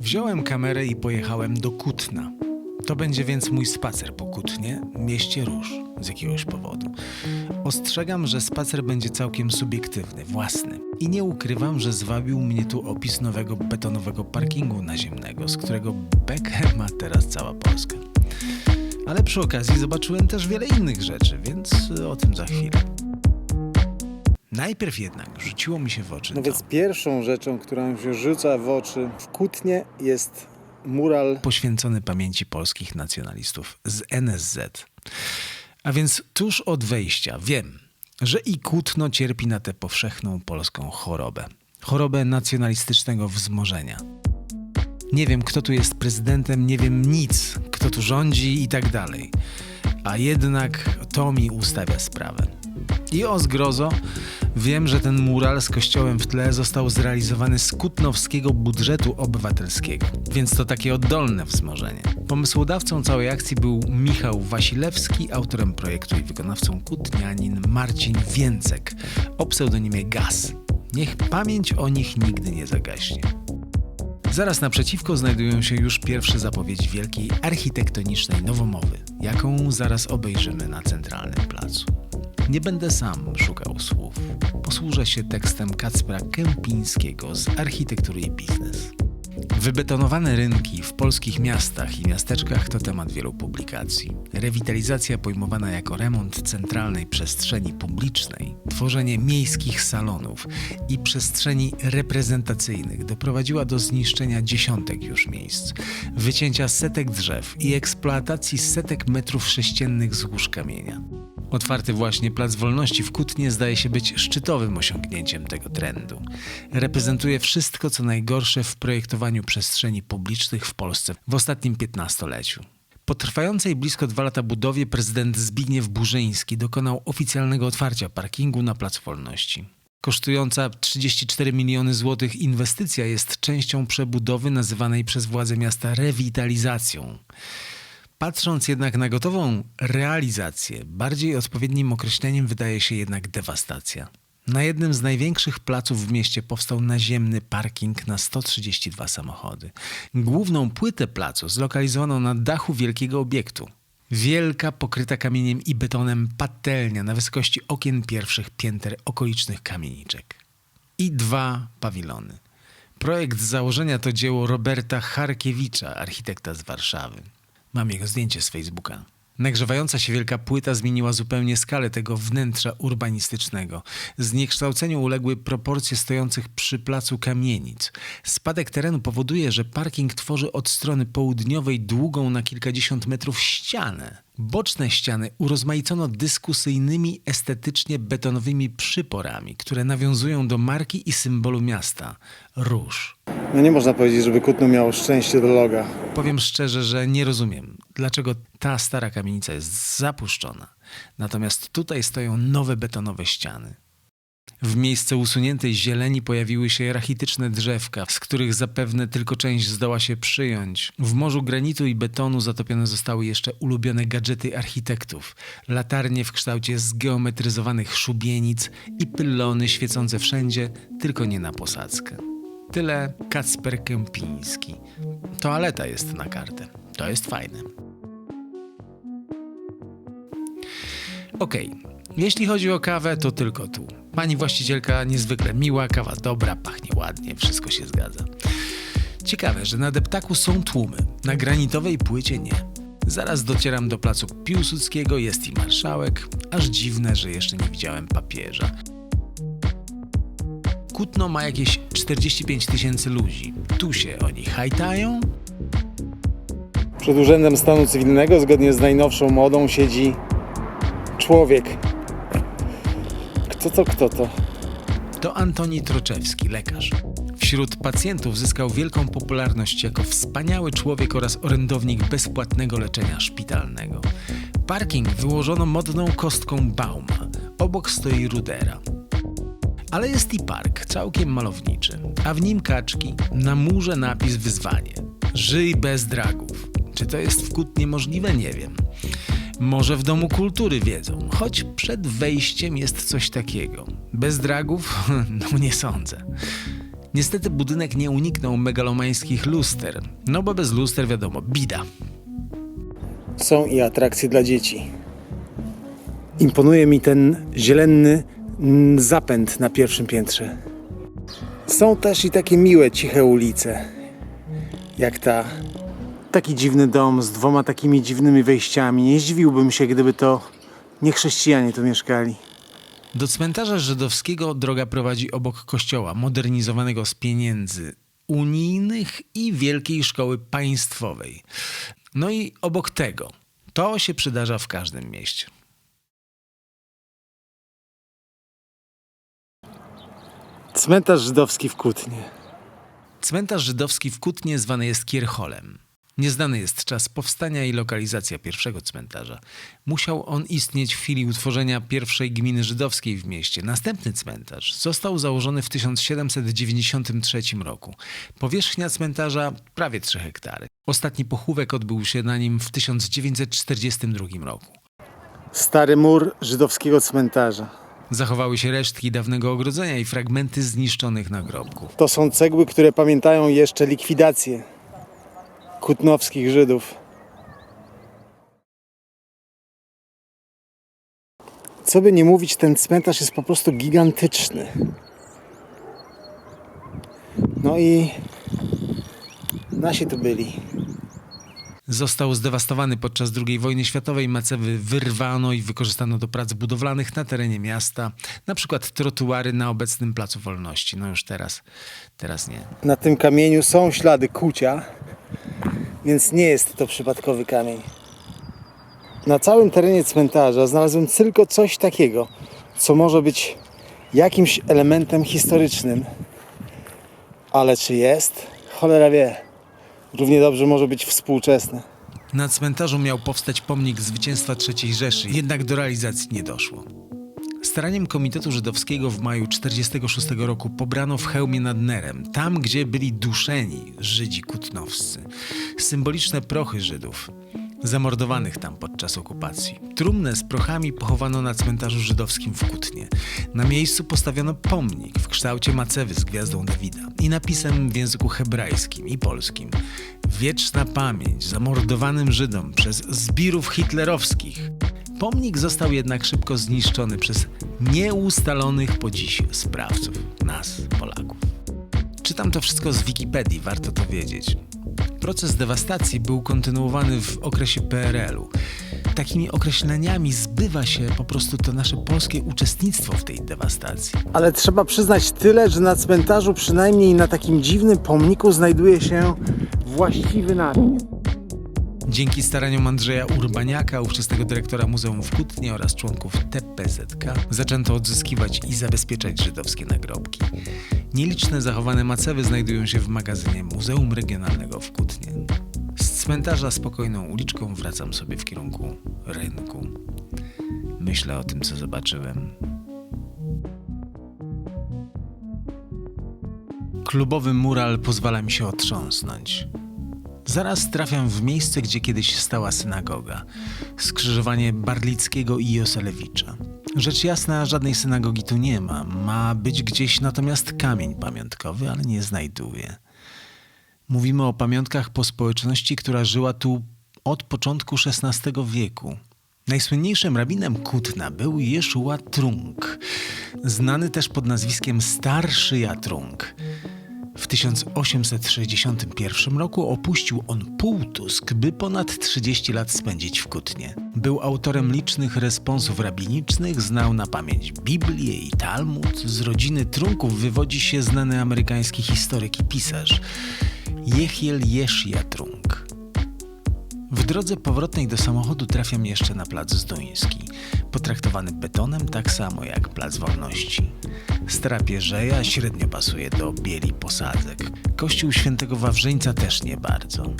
Wziąłem kamerę i pojechałem do Kutna. To będzie więc mój spacer po Kutnie, mieście róż, z jakiegoś powodu. Ostrzegam, że spacer będzie całkiem subiektywny, własny. I nie ukrywam, że zwabił mnie tu opis nowego betonowego parkingu naziemnego, z którego bekę ma teraz cała Polska. Ale przy okazji zobaczyłem też wiele innych rzeczy, więc o tym za chwilę. Najpierw jednak rzuciło mi się w oczy No to, więc pierwszą rzeczą, która mi się rzuca w oczy w Kutnie jest mural poświęcony pamięci polskich nacjonalistów z NSZ. A więc tuż od wejścia wiem, że i Kutno cierpi na tę powszechną polską chorobę. Chorobę nacjonalistycznego wzmożenia. Nie wiem, kto tu jest prezydentem, nie wiem nic, kto tu rządzi i tak dalej. A jednak to mi ustawia sprawę. I o zgrozo, wiem, że ten mural z kościołem w tle został zrealizowany z kutnowskiego budżetu obywatelskiego, więc to takie oddolne wzmożenie. Pomysłodawcą całej akcji był Michał Wasilewski, autorem projektu i wykonawcą kutnianin Marcin Więcek o pseudonimie Gaz. Niech pamięć o nich nigdy nie zagaśnie. Zaraz naprzeciwko znajdują się już pierwsze zapowiedzi wielkiej architektonicznej nowomowy, jaką zaraz obejrzymy na centralnym placu. Nie będę sam szukał słów. Posłużę się tekstem Kacpra Kępińskiego z Architektury i Biznes. Wybetonowane rynki w polskich miastach i miasteczkach to temat wielu publikacji. Rewitalizacja pojmowana jako remont centralnej przestrzeni publicznej, tworzenie miejskich salonów i przestrzeni reprezentacyjnych doprowadziła do zniszczenia dziesiątek już miejsc, wycięcia setek drzew i eksploatacji setek metrów sześciennych złóż kamienia. Otwarty właśnie Plac Wolności w Kutnie zdaje się być szczytowym osiągnięciem tego trendu. Reprezentuje wszystko, co najgorsze w projektowaniu przestrzeni publicznych w Polsce w ostatnim piętnastoleciu. Po trwającej blisko dwa lata budowie prezydent Zbigniew Burzyński dokonał oficjalnego otwarcia parkingu na Plac Wolności. Kosztująca 34 miliony złotych inwestycja jest częścią przebudowy nazywanej przez władze miasta rewitalizacją. Patrząc jednak na gotową realizację, bardziej odpowiednim określeniem wydaje się jednak dewastacja. Na jednym z największych placów w mieście powstał naziemny parking na 132 samochody. Główną płytę placu zlokalizowano na dachu wielkiego obiektu. Wielka, pokryta kamieniem i betonem patelnia na wysokości okien pierwszych pięter okolicznych kamieniczek. I dwa pawilony. Projekt założenia to dzieło Roberta Charkiewicza, architekta z Warszawy. Mam jego zdjęcie z Facebooka. Nagrzewająca się wielka płyta zmieniła zupełnie skalę tego wnętrza urbanistycznego. Zniekształceniu uległy proporcje stojących przy placu kamienic. Spadek terenu powoduje, że parking tworzy od strony południowej długą na kilkadziesiąt metrów ścianę. Boczne ściany urozmaicono dyskusyjnymi, estetycznie betonowymi przyporami, które nawiązują do marki i symbolu miasta róż. No nie można powiedzieć, żeby Kutno miało szczęście do loga. Powiem szczerze, że nie rozumiem, dlaczego ta stara kamienica jest zapuszczona, natomiast tutaj stoją nowe betonowe ściany. W miejsce usuniętej zieleni pojawiły się rachityczne drzewka, z których zapewne tylko część zdoła się przyjąć. W morzu granitu i betonu zatopione zostały jeszcze ulubione gadżety architektów. Latarnie w kształcie zgeometryzowanych szubienic i pylony świecące wszędzie, tylko nie na posadzkę. Tyle Kacper Kępiński. Toaleta jest na kartę. To jest fajne. Okej, jeśli chodzi o kawę, to tylko tu. Pani właścicielka niezwykle miła, kawa dobra, pachnie ładnie, wszystko się zgadza. Ciekawe, że na deptaku są tłumy, na granitowej płycie nie. Zaraz docieram do placu Piłsudskiego, jest i marszałek, aż dziwne, że jeszcze nie widziałem papieża. Kutno ma jakieś 45 tysięcy ludzi. Tu się oni hajtają, Przed Urzędem Stanu Cywilnego, zgodnie z najnowszą modą, siedzi człowiek. Kto to, kto to? To Antoni Troczewski, lekarz. Wśród pacjentów zyskał wielką popularność jako wspaniały człowiek oraz orędownik bezpłatnego leczenia szpitalnego. Parking wyłożono modną kostką Bauma. Obok stoi Rudera. Ale jest i park, całkiem malowniczy, a w nim kaczki, na murze napis wyzwanie. Żyj bez dragów. Czy to jest w Kutnie możliwe? Nie wiem. Może w Domu Kultury wiedzą, choć przed wejściem jest coś takiego. Bez dragów? No nie sądzę. Niestety budynek nie uniknął megalomańskich luster, no bo bez luster wiadomo, bida. Są i atrakcje dla dzieci. Imponuje mi ten zielenny zapęd na pierwszym piętrze. Są też i takie miłe, ciche ulice. Jak ta. Taki dziwny dom z dwoma takimi dziwnymi wejściami. Nie zdziwiłbym się, gdyby to nie chrześcijanie tu mieszkali. Do cmentarza żydowskiego droga prowadzi obok kościoła, modernizowanego z pieniędzy unijnych i wielkiej szkoły państwowej. No i obok tego. To się przydarza w każdym mieście. Cmentarz żydowski w Kutnie. Cmentarz żydowski w Kutnie zwany jest Kiercholem. Nieznany jest czas powstania i lokalizacja pierwszego cmentarza. Musiał on istnieć w chwili utworzenia pierwszej gminy żydowskiej w mieście. Następny cmentarz został założony w 1793 roku. Powierzchnia cmentarza prawie 3 hektary. Ostatni pochówek odbył się na nim w 1942 roku. Stary mur żydowskiego cmentarza. Zachowały się resztki dawnego ogrodzenia i fragmenty zniszczonych nagrobków. To są cegły, które pamiętają jeszcze likwidację kutnowskich Żydów. Co by nie mówić, ten cmentarz jest po prostu gigantyczny. No i nasi tu byli. Został zdewastowany podczas II wojny światowej. Macewy wyrwano i wykorzystano do prac budowlanych na terenie miasta, na przykład trotuary na obecnym Placu Wolności. No już teraz, teraz nie. Na tym kamieniu są ślady kucia, więc nie jest to przypadkowy kamień. Na całym terenie cmentarza znalazłem tylko coś takiego, co może być jakimś elementem historycznym. Ale czy jest? Cholera wie. Równie dobrze może być współczesne. Na cmentarzu miał powstać pomnik zwycięstwa III Rzeszy, jednak do realizacji nie doszło. Staraniem Komitetu Żydowskiego w maju 1946 roku pobrano w hełmie nad Nerem, tam gdzie byli duszeni Żydzi kutnowscy, symboliczne prochy Żydów, zamordowanych tam podczas okupacji. Trumnę z prochami pochowano na cmentarzu żydowskim w Kutnie. Na miejscu postawiono pomnik w kształcie macewy z gwiazdą Dawida i napisem w języku hebrajskim i polskim. Wieczna pamięć zamordowanym Żydom przez zbirów hitlerowskich. Pomnik został jednak szybko zniszczony przez nieustalonych po dziś sprawców, nas, Polaków. Czytam to wszystko z Wikipedii, warto to wiedzieć. Proces dewastacji był kontynuowany w okresie PRL-u. Takimi określeniami zbywa się po prostu to nasze polskie uczestnictwo w tej dewastacji. Ale trzeba przyznać tyle, że na cmentarzu, przynajmniej na takim dziwnym pomniku, znajduje się właściwy napis. Dzięki staraniom Andrzeja Urbaniaka, ówczesnego dyrektora Muzeum w Kutnie oraz członków TPZK, zaczęto odzyskiwać i zabezpieczać żydowskie nagrobki. Nieliczne zachowane macewy znajdują się w magazynie Muzeum Regionalnego w Kutnie. Z cmentarza spokojną uliczką wracam sobie w kierunku rynku. Myślę o tym, co zobaczyłem. Klubowy mural pozwala mi się otrząsnąć. Zaraz trafiam w miejsce, gdzie kiedyś stała synagoga. Skrzyżowanie Barlickiego i Joselewicza. Rzecz jasna, żadnej synagogi tu nie ma. Ma być gdzieś natomiast kamień pamiątkowy, ale nie znajduję. Mówimy o pamiątkach po społeczności, która żyła tu od początku XVI wieku. Najsłynniejszym rabinem Kutna był Jeszua Trunk, znany też pod nazwiskiem Starszy Jatrunk. W 1861 roku opuścił on Półtusk, by ponad 30 lat spędzić w Kutnie. Był autorem licznych responsów rabinicznych, znał na pamięć Biblię i Talmud. Z rodziny Trunków wywodzi się znany amerykański historyk i pisarz Jehiel Jeszia Trunk. W drodze powrotnej do samochodu trafiam jeszcze na plac Zduński, potraktowany betonem tak samo jak plac Wolności. Stara pierzeja średnio pasuje do bieli posadzek. Kościół świętego Wawrzyńca też nie bardzo.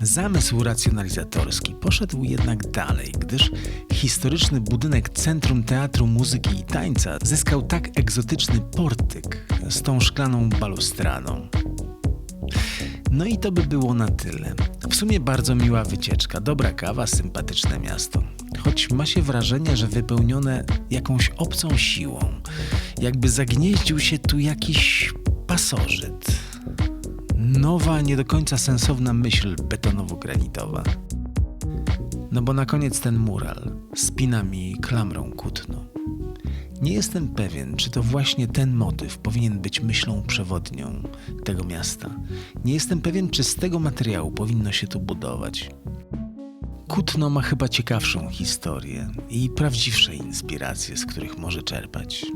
Zamysł racjonalizatorski poszedł jednak dalej, gdyż historyczny budynek Centrum Teatru Muzyki i Tańca zyskał tak egzotyczny portyk z tą szklaną balustradą. No i to by było na tyle. W sumie bardzo miła wycieczka, dobra kawa, sympatyczne miasto. Choć ma się wrażenie, że wypełnione jakąś obcą siłą. Jakby zagnieździł się tu jakiś Pasożyt. Nowa, nie do końca sensowna myśl betonowo-granitowa. No bo na koniec ten mural spina mi klamrą kutno. Nie jestem pewien, czy to właśnie ten motyw powinien być myślą przewodnią tego miasta. Nie jestem pewien, czy z tego materiału powinno się tu budować. Kutno ma chyba ciekawszą historię i prawdziwsze inspiracje, z których może czerpać.